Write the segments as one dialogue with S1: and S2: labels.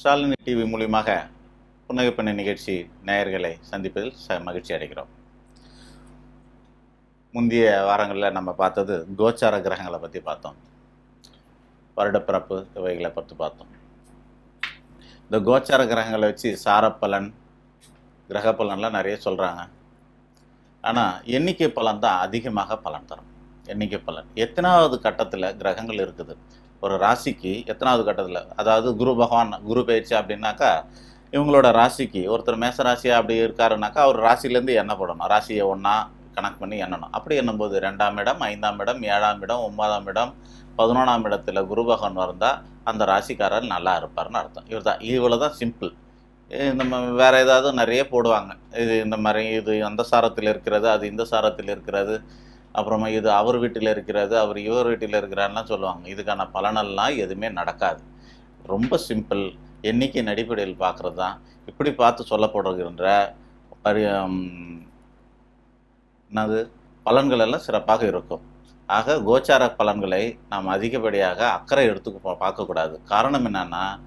S1: Shalini TV மூலியமாக புன்னகைப்பண்ண நிகழ்ச்சி நேயர்களை சந்திப்பதில் ச மகிழ்ச்சி அடைகிறோம். முந்தைய வாரங்களில் நம்ம பார்த்தது கோச்சார கிரகங்களை பற்றி பார்த்தோம். வருடப்பிறப்பு இவைகளை பற்றி பார்த்தோம். இந்த கோச்சார கிரகங்களை வச்சு சாரப்பலன் கிரக பலன்லாம் நிறைய சொல்கிறாங்க ஆனால் எண்ணிக்கை பலன் தான் அதிகமாக பலன் தரும். எண்ணிக்கை பலன். எத்தனாவது கட்டத்தில் கிரகங்கள் இருக்குது? ஒரு ராசிக்கு எத்தனாவது கட்டத்தில்? அதாவது குரு பகவான் குரு பயிற்சி அப்படின்னாக்கா இவங்களோட ராசிக்கு ஒருத்தர் மேச ராசியாக அப்படி இருக்காருனாக்கா அவர் ராசிலேருந்து எண்ணப்படணும் ராசியை ஒன்றா கணக்கு பண்ணி எண்ணணும். அப்படி எண்ணும்போது ரெண்டாம் இடம் ஐந்தாம் இடம் ஏழாம் இடம் ஒன்பதாம் இடம் பதினொன்றாம் இடத்துல குரு பகவான் வந்தால் அந்த ராசிக்காரர் நல்லா இருப்பார்னு அர்த்தம். இவர் தான் இவ்வளோ தான் சிம்பிள் நம்ம வேறு ஏதாவது நிறைய போடுவாங்க. இது இந்த மாதிரி இது அந்த சாரத்தில் இருக்கிறது அது இந்த சாரத்தில் இருக்கிறது. அப்புறமா இது அவர் வீட்டில் இருக்கிறது அவர் இவர் வீட்டில் இருக்கிறாருலாம் சொல்லுவாங்க. இதுக்கான பலனெல்லாம் எதுவுமே நடக்காது. ரொம்ப சிம்பிள். எண்ணிக்கையின் அடிப்படையில் பார்க்குறது தான். இப்படி பார்த்து சொல்லப்படுகின்ற பரி என்னது? பலன்கள் எல்லாம் சிறப்பாக இருக்கும். ஆக கோச்சார பலன்களை நாம் அதிகப்படியாக அக்கறை எடுத்து பா- பார்க்கக்கூடாது. காரணம் என்னன்னா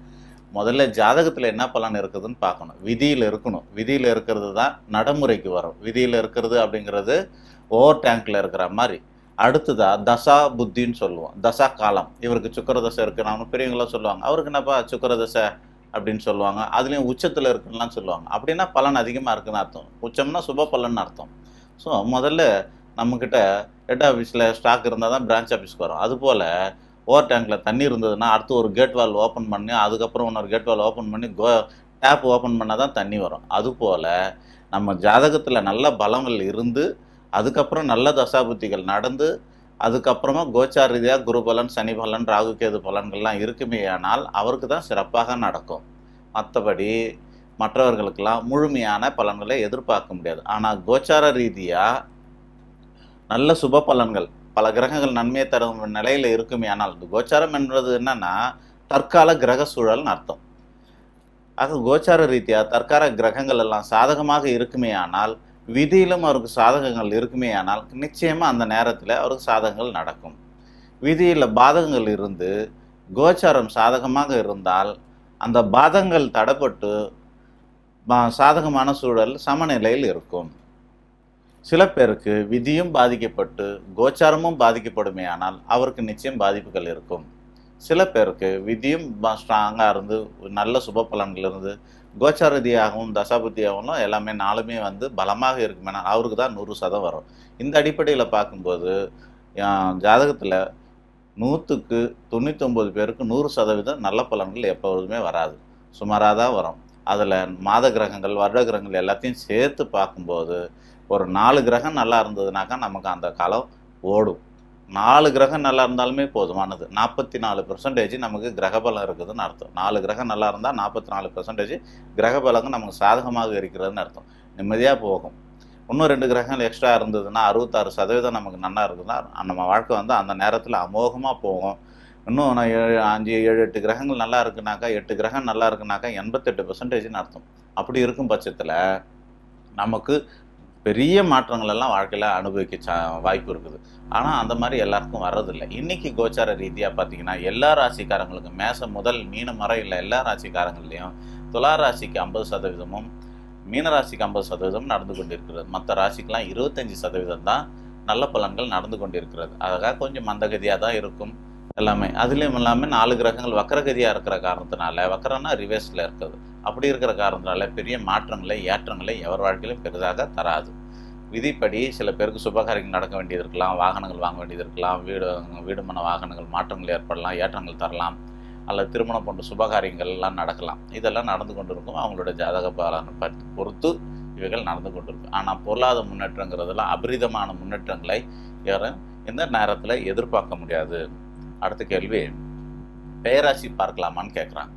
S1: முதல்ல ஜாதகத்தில் என்ன பலன் இருக்குதுன்னு பார்க்கணும். விதியில் இருக்கணும். விதியில் இருக்கிறது தான் நடைமுறைக்கு வரும். விதியில் இருக்கிறது அப்படிங்கிறது ஓவர் டேங்கில் இருக்கிற மாதிரி. அடுத்ததாக தசா புத்தின்னு சொல்லுவோம். தசா காலம். இவருக்கு சுக்கர தசை இருக்கு பெரியவங்களாம் சொல்லுவாங்க. அவருக்கு என்னப்பா சுக்கர தசை அப்படின்னு சொல்லுவாங்க. அதுலேயும் உச்சத்தில் இருக்குன்னுலாம் சொல்லுவாங்க. அப்படின்னா பலன் அதிகமாக இருக்குன்னு அர்த்தம். உச்சம்னா சுப பலன் அர்த்தம். ஸோ முதல்ல நம்மக்கிட்ட ஹெட் ஆஃபீஸில் ஸ்டாக் இருந்தால் தான் பிரான்ச் ஆஃபீஸ்க்கு வரும். அதுபோல் ஓவர் டேங்க்கில் தண்ணி இருந்ததுன்னா அடுத்து ஒரு கேட் வால் ஓப்பன் பண்ணி அதுக்கப்புறம் இன்னொரு கேட் வால் ஓப்பன் பண்ணி கோ டேப் ஓப்பன் பண்ணால் தான் தண்ணி வரும். அதுபோல் நம்ம ஜாதகத்தில் நல்ல பலங்கள் இருந்து அதுக்கப்புறம் நல்ல தசாபுத்திகள் நடந்து அதுக்கப்புறமா கோச்சார ரீதியாக குரு பலன் சனி பலன் ராகு கேது பலன்கள்லாம் இருக்குமே ஆனால் அவருக்கு தான் சிறப்பாக நடக்கும். மற்றபடி மற்றவர்களுக்கெல்லாம் முழுமையான பலன்களை எதிர்பார்க்க முடியாது. ஆனால் கோச்சார ரீதியாக நல்ல சுப பலன்கள் பல கிரகங்கள் நன்மையை தரும் நிலையில் இருக்குமே ஆனால் கோச்சாரம் என்றது என்னன்னா தற்கால கிரக சூழல்னு அர்த்தம். ஆக கோச்சார ரீதியாக தற்கால கிரகங்கள் எல்லாம் சாதகமாக இருக்குமே ஆனால் விதியிலும் அவருக்கு சாதகங்கள் இருக்குமே ஆனால் நிச்சயமாக அந்த நேரத்தில் அவருக்கு சாதகங்கள் நடக்கும். விதியில் பாதகங்கள் இருந்து கோச்சாரம் சாதகமாக இருந்தால் அந்த பாதகங்கள் தடப்பட்டு பா- சாதகமான சூழல் சமநிலையில் இருக்கும். சில பேருக்கு விதியும் பாதிக்கப்பட்டு கோச்சாரமும் பாதிக்கப்படுமே ஆனால் அவருக்கு நிச்சயம் பாதிப்புகள் இருக்கும். சில பேருக்கு விதியும் ஸ்ட்ராங்காக இருந்து நல்ல சுப பலன்கள் இருந்து கோச்சாரதியாகவும் தசாபதியாகவும் எல்லாமே நாளுமே வந்து பலமாக இருக்குமேனா அவருக்கு தான் நூறு சதம் வரும். இந்த அடிப்படையில் பார்க்கும்போது ஜாதகத்தில் நூற்றுக்கு தொண்ணூத்தொம்பது பேருக்கு நூறு சதவீதம் நல்ல பலன்கள் எப்பொழுதுமே வராது. சுமாராக தான் வரும். அதில் மாத கிரகங்கள் வருட கிரகங்கள் எல்லாத்தையும் சேர்த்து பார்க்கும்போது ஒரு நாலு கிரகம் நல்லா இருந்ததுனாக்கா நமக்கு அந்த காலம் ஓடும். நாலு கிரகம் நல்லா இருந்தாலுமே போதுமானது. நாற்பத்தி நாலு பெர்சன்டேஜ் நமக்கு கிரகபலம் இருக்குதுன்னு அர்த்தம். நாலு கிரகம் நல்லா இருந்தால் நாற்பத்தி நாலு பெர்சன்டேஜ் கிரகபலங்கள் நமக்கு சாதகமாக இருக்கிறதுன்னு அர்த்தம். நிம்மதியாக போகும். இன்னும் ரெண்டு கிரகங்கள் எக்ஸ்ட்ரா இருந்ததுன்னா அறுபத்தாறு சதவீதம் நமக்கு நல்லா இருக்குதுன்னா நம்ம வாழ்க்கை வந்து அந்த நேரத்தில் அமோகமாக போகும். இன்னும் நான் ஏழு அஞ்சு ஏழு எட்டு கிரகங்கள் நல்லா இருக்குனாக்கா எட்டு கிரகம் நல்லா இருக்குனாக்கா எண்பத்தெட்டு பர்சன்டேஜ்னு அர்த்தம். அப்படி இருக்கும் பட்சத்தில் நமக்கு பெரிய மாற்றங்கள் எல்லாம் வாழ்க்கையில் அனுபவிக்க சா வாய்ப்பு இருக்குது. ஆனால் அந்த மாதிரி எல்லாருக்கும் வர்றதில்லை. இன்னைக்கு கோச்சார ரீதியாக பார்த்தீங்கன்னா எல்லா ராசிக்காரங்களுக்கும் மேசம் முதல் மீனம் வரை இல்லை எல்லா ராசிக்காரங்கள்லேயும் துலா ராசிக்கு ஐம்பது சதவீதமும் மீன ராசிக்கு ஐம்பது சதவீதம் நடந்து கொண்டிருக்கிறது. மற்ற ராசிக்கெலாம் இருபத்தஞ்சி சதவீதம் தான் நல்ல பலன்கள் நடந்து கொண்டிருக்கிறது. அதுக்காக கொஞ்சம் மந்தகதியாக தான் இருக்கும் எல்லாமே. அதுலேயும் இல்லாமல் நாலு கிரகங்கள் வக்கரகதியாக இருக்கிற காரணத்தினால வக்கரம்னா ரிவர்ஸில் இருக்குது. அப்படி இருக்கிற காரணத்தினால பெரிய மாற்றங்களை ஏற்றங்களை எவர் வாழ்க்கையிலும் பெரிதாக தராது. விதிப்படி சில பேருக்கு சுபகாரியங்கள் நடக்க வேண்டியது இருக்கலாம் வாகனங்கள் வாங்க வேண்டியது இருக்கலாம் வீடு வீடுமன வாகனங்கள் மாற்றங்கள் ஏற்படலாம் ஏற்றங்கள் தரலாம் அல்லது திருமணம் போன்ற சுபகாரியங்கள் எல்லாம் நடக்கலாம். இதெல்லாம் நடந்து கொண்டிருக்கும். அவங்களோட ஜாதக பலனை பொறுத்து இவைகள் நடந்து கொண்டிருக்கும். ஆனால் பொருளாதார முன்னேற்றங்கிறதெல்லாம் அபரிதமான முன்னேற்றங்களை யாரும் இந்த நேரத்தில் எதிர்பார்க்க முடியாது. அடுத்த கேள்வி பேராசி பார்க்கலாமான்னு கேட்குறாங்க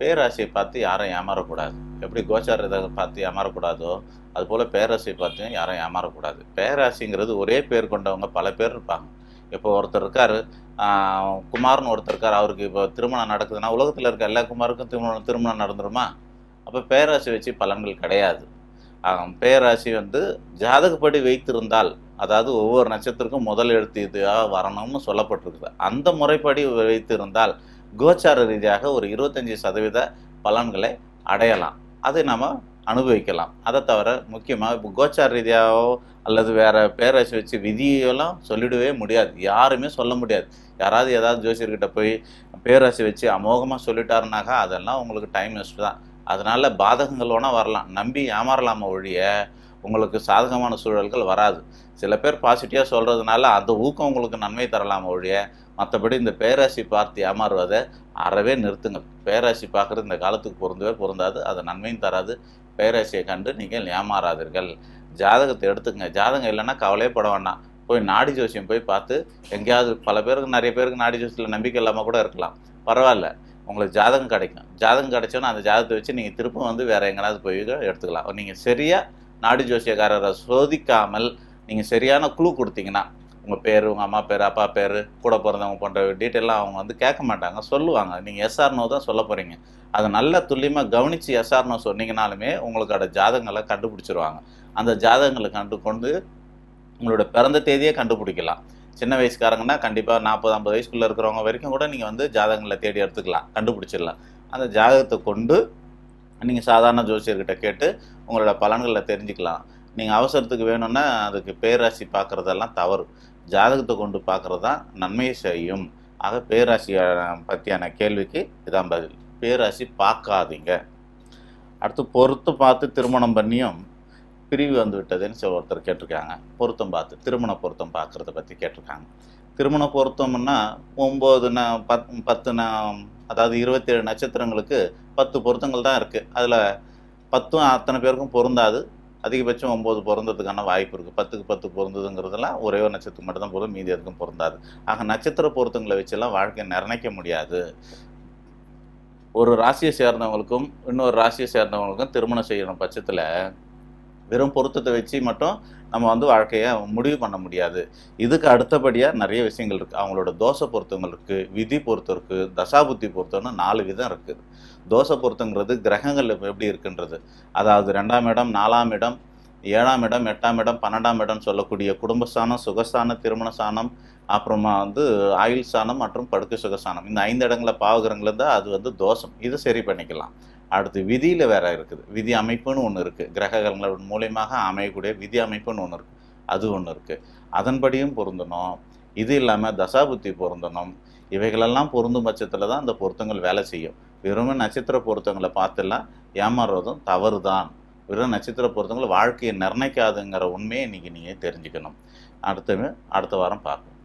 S1: பேராசியை பார்த்து யாரும் ஏமாறக்கூடாது. எப்படி கோச்சாரத்தை பார்த்து ஏமாறக்கூடாதோ அதுபோல் பேராசியை பார்த்து யாரும் ஏமாறக்கூடாது. பேராசிங்கிறது ஒரே பேர் கொண்டவங்க பல பேர் இருப்பாங்க. இப்போ ஒருத்தர் இருக்கார் குமார்னு ஒருத்தர் இருக்கார் அவருக்கு இப்போ திருமணம் நடக்குதுன்னா உலகத்தில் இருக்க எல்லா குமாருக்கும் திருமணம் திருமணம் நடந்துருமா? அப்போ பேராசி வச்சு பலன்கள் கிடையாது. பேராசி வந்து ஜாதகப்படி வைத்திருந்தால் அதாவது ஒவ்வொரு நட்சத்திரக்கும் முதல் எழுத்து இதுவாக வரணும்னு சொல்லப்பட்டிருக்குது. அந்த முறைப்படி வைத்திருந்தால் கோச்சார ரீதியாக ஒரு இருபத்தஞ்சி சதவீத பலன்களை அடையலாம். அதை நம்ம அனுபவிக்கலாம். அதை தவிர முக்கியமாக இப்போ கோச்சார் ரீதியாகவோ அல்லது வேறு பேராசி வச்சு விதியெல்லாம் சொல்லிடவே முடியாது. யாருமே சொல்ல முடியாது. யாராவது ஏதாவது ஜோசியர்கிட்ட போய் பேராசி வச்சு அமோகமாக சொல்லிட்டாருனாக்கா அதெல்லாம் உங்களுக்கு டைம் வேஸ்ட் தான். அதனால் பாதகங்கள் வேணால் வரலாம். நம்பி ஏமாறலாம ஒழிய உங்களுக்கு சாதகமான சூழல்கள் வராது. சில பேர் பாசிட்டிவாக சொல்கிறதுனால அந்த ஊக்கம் உங்களுக்கு நன்மை தரலாம ஒழிய மற்றபடி இந்த பேராசி பார்த்து ஏமாறுவதை அறவே நிறுத்துங்க. பேராசி பார்க்குறது இந்த காலத்துக்கு பொருந்தவே பொருந்தாது. அதை நன்மையும் தராது. பேராசியை கண்டு நீங்கள் ஏமாறாதீர்கள். ஜாதகத்தை எடுத்துக்கங்க. ஜாதகம் இல்லைன்னா கவலையே பட வேண்டாம். போய் நாடி ஜோசியம் போய் பார்த்து எங்கேயாவது பல பேருக்கு நிறைய பேருக்கு நாடி ஜோசியத்தில் நம்பிக்கை இல்லாமல் கூட இருக்கலாம். பரவாயில்ல. உங்களுக்கு ஜாதகம் கிடைக்கும். ஜாதகம் கிடைச்சோன்னா அந்த ஜாதகத்தை வச்சு நீங்கள் திரும்ப வந்து வேறு எங்கேயாவது போய் எடுத்துக்கலாம். நீங்கள் சரியாக நாடி ஜோசியக்காரரை சோதிக்காமல் நீங்கள் சரியான குழு கொடுத்தீங்கன்னா உங்கள் பேர் உங்கள் அம்மா பேர் அப்பா பேர் கூட பிறந்தவங்க போன்ற டீட்டெயிலாம் அவங்க வந்து கேட்க மாட்டாங்க. சொல்லுவாங்க. நீங்கள் எஸ்ஆர்னோ தான் சொல்ல போகிறீங்க அதை நல்லா துல்லியமாக கவனித்து எஸ்ஆர்னோ சொன்னீங்கனாலுமே உங்களுக்கோட ஜாதகங்களை கண்டுபிடிச்சிருவாங்க. அந்த ஜாதகங்களை கண்டு கொண்டு உங்களோட பிறந்த தேதியே கண்டுபிடிக்கலாம். சின்ன வயசுக்காரங்கன்னா கண்டிப்பாக நாற்பது ஐம்பது வயசுக்குள்ளே இருக்கிறவங்க வரைக்கும் கூட நீங்கள் வந்து ஜாதகங்களை தேடி எடுத்துக்கலாம். கண்டுபிடிச்சிடலாம். அந்த ஜாதகத்தை கொண்டு நீங்கள் சாதாரண ஜோசியர்கிட்ட கேட்டு உங்களோட பலன்களை தெரிஞ்சுக்கலாம். நீங்கள் அவசரத்துக்கு வேணும்னா அதுக்கு பேராசி பார்க்குறதெல்லாம் தவறு. ஜாதகத்தை கொண்டு பார்க்குறது தான் நன்மையை செய்யும். ஆக பேராசி பற்றியான கேள்விக்கு இதான் பதில். பேராசி பார்க்காதீங்க. அடுத்து பொறுத்து பார்த்து திருமணம் பண்ணியும் பிரிவு வந்து விட்டதுன்னு சில ஒருத்தர் கேட்டிருக்காங்க. பொருத்தம் பார்த்து திருமண பொருத்தம் பார்க்குறத பற்றி கேட்டிருக்காங்க. திருமண பொருத்தம்னா ஒம்பது ந பத் பத்து ந அதாவது இருபத்தேழு நட்சத்திரங்களுக்கு பத்து பொருத்தங்கள் தான் இருக்குது அதில் பத்தும் அத்தனை பேருக்கும் பொருந்தாது. அதிகபட்சம் ஒம்பது பிறந்ததுக்கான வாய்ப்பு இருக்குது பத்துக்கு பத்து பிறந்ததுங்கிறதுலாம் ஒரே ஒரு நட்சத்திரம் மட்டும் தான் பொருந்தும் மீதி எதுக்கும் பொருந்தாது. ஆக நட்சத்திர பொருத்தங்களை வச்செல்லாம் வாழ்க்கையை நிர்ணயிக்க முடியாது. ஒரு ராசியை சேர்ந்தவங்களுக்கும் இன்னொரு ராசியை சேர்ந்தவங்களுக்கும் திருமணம் செய்யணும் பட்சத்தில் வெறும் பொருத்தத்தை வச்சு மட்டும் நம்ம வந்து வாழ்க்கையை முடிவு பண்ண முடியாது. இதுக்கு அடுத்தபடியாக நிறைய விஷயங்கள் இருக்குது அவங்களோட தோசை பொருத்தங்கள் இருக்குது விதி பொருத்தம் இருக்குது தசாபுத்தி பொருத்தம்னு நாலு விதம் இருக்குது தோசை பொருத்தங்கிறது கிரகங்கள் எப்படி இருக்குன்றது. அதாவது ரெண்டாம் இடம் நாலாம் இடம் ஏழாம் இடம் எட்டாம் இடம் பன்னெண்டாம் இடம் சொல்லக்கூடிய குடும்பஸ்தானம் சுகஸ்தானம் திருமண சாணம் அப்புறமா வந்து ஆயுள் ஸ்தானம் மற்றும் படுக்கை சுகஸ்தானம். இந்த ஐந்து இடங்களில் பாவகிரகங்கள் இருந்தால் அது வந்து தோஷம். இது சரி பண்ணிக்கலாம். அடுத்து விதியில் வேற இருக்குது. விதி அமைப்புன்னு ஒன்று இருக்குது கிரகங்களின் மூலியமாக அமையக்கூடிய விதி அமைப்புன்னு ஒன்று இருக்குது அது ஒன்று இருக்குது அதன்படியும் பொருந்தணும். இது இல்லாமல் தசாபுத்தி பொருந்தணும். இவைகளெல்லாம் பொருந்தும் பட்சத்தில் தான் அந்த பொருத்தங்கள் வேலை செய்யும். வெறும் நட்சத்திர பொருத்தங்களை பார்த்துலாம் ஏமாறுறதும் தவறு தான் வெறும் நட்சத்திர பொருத்தங்கள் வாழ்க்கையை நிர்ணயிக்காதுங்கிற உண்மையை இன்றைக்கி நீங்கள் தெரிஞ்சுக்கணும். அடுத்த அடுத்த வாரம் பார்ப்போம்.